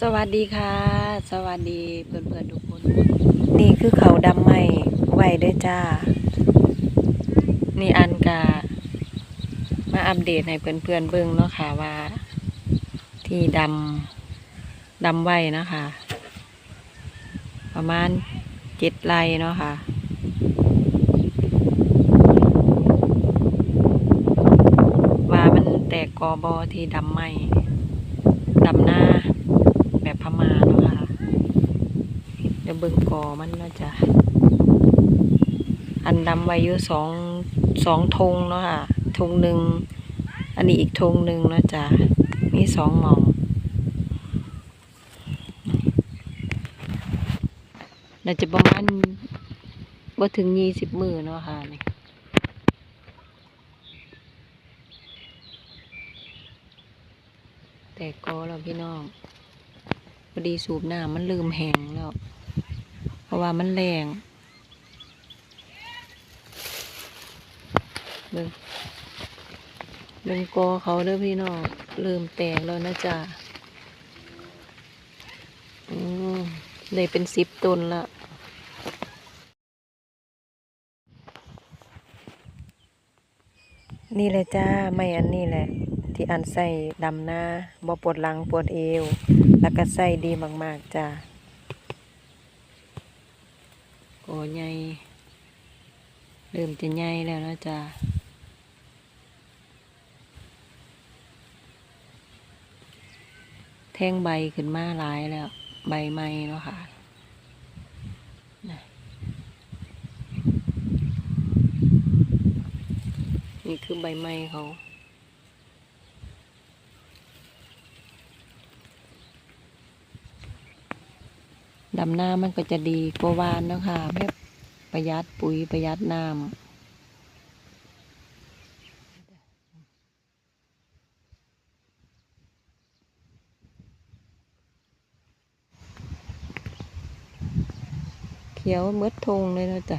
สวัสดีค่ะ สวัสดีเพื่อนๆทุกคน นี่คือเขาดำใหม่ไหวด้วยจ้า นี่อันกา มาอัปเดตให้เพื่อนๆเบิ่งเนาะค่ะว่า ที่ดำดำไหวนะคะ ประมาณเจ็ดไร่เนาะค่ะว่ามันแตกกอบอที่ดำไหมดำหน้า แบบพม่าเนาะค่ะเดี๋ยวเบิ่งกอมันนาะจ้ะอันดำไว้อยู่สองสองธงเนาะค่ะธงหนึ่งอันนี้อีกธงหนึ่งนะจ้ะมีสองหมองน่าจะประมาณบ่าถึงยี่สิบมือเนาะค่ะนี่แต่ก็แล้วพี่น้อง พอดีสูบน้ำมันลืมแห้งแล้ว เพราะว่ามันแรงเบิ่งเบิ่งกอเขาเด้อพี่น้องเริ่มแตกแล้วนะจ๊ะอืมได้เป็นสิบต้นละนี่เลยจ้า ไม่อันนี้แหละ ที่อันใส่ดำหน้าบ่ปวดหลังปวดเอว แล้วก็ใส่ดีมาก ๆจ้าโอ้ใหญ่เริ่มจะใหญ่แล้วนะจ้าแท่งใบขึ้นมาหลายแล้ว ใบไม้เนาะค่ะนี่คือใบไม้เขา ดำน้ามันก็จะดีกว่าวานเนาะค่ะแบบประหยัดปุ๋ยประหยัดน้ำเขียวมืดทงเลยนะจ๊ะ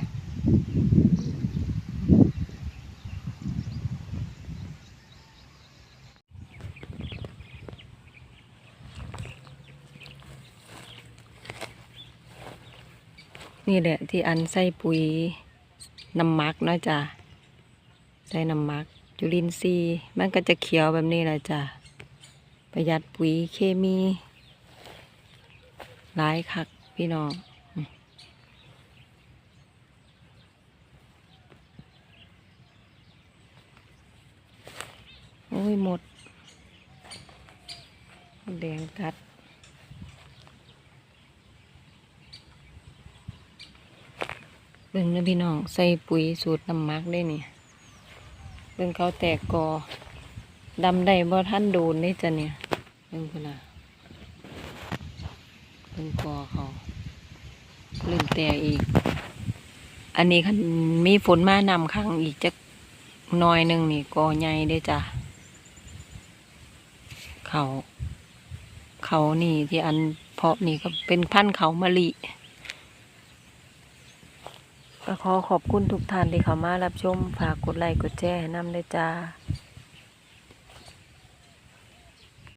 นี่แหละที่อันใส่ปุ๋ยน้ำมักเนาะจ้ะใส่น้ำมัก จุลินทรีย์มันก็จะเขียวแบบนี้แหละจ้ะประหยัดปุ๋ยเคมีหลายคักพี่น้องโอ้ยหมดมดแดงกัด เบิ่งนะพี่น้อง ใส่ปุ๋ยสูตรน้ำมักได้นี่เบิ่งเขาแตกกอดำได้บ่ท่านโดนได้จ้ะเนี่ยเบิ่งพุ่นน่ะเบิ่งกอเขาเริ่มแตกอีก อันนี้คันมีฝนมานำข้างอีกจักหน้อยหนึ่งนี่กอใหญ่ได้จ้ะเขาเขานี่ที่อันเพาะนี่ก็เป็นพันธุ์เขามะลิ ก็ขอขอบคุณทุกท่านที่เข้ามารับชม ฝากกดไลค์กดแชร์ให้นำเลยจ้า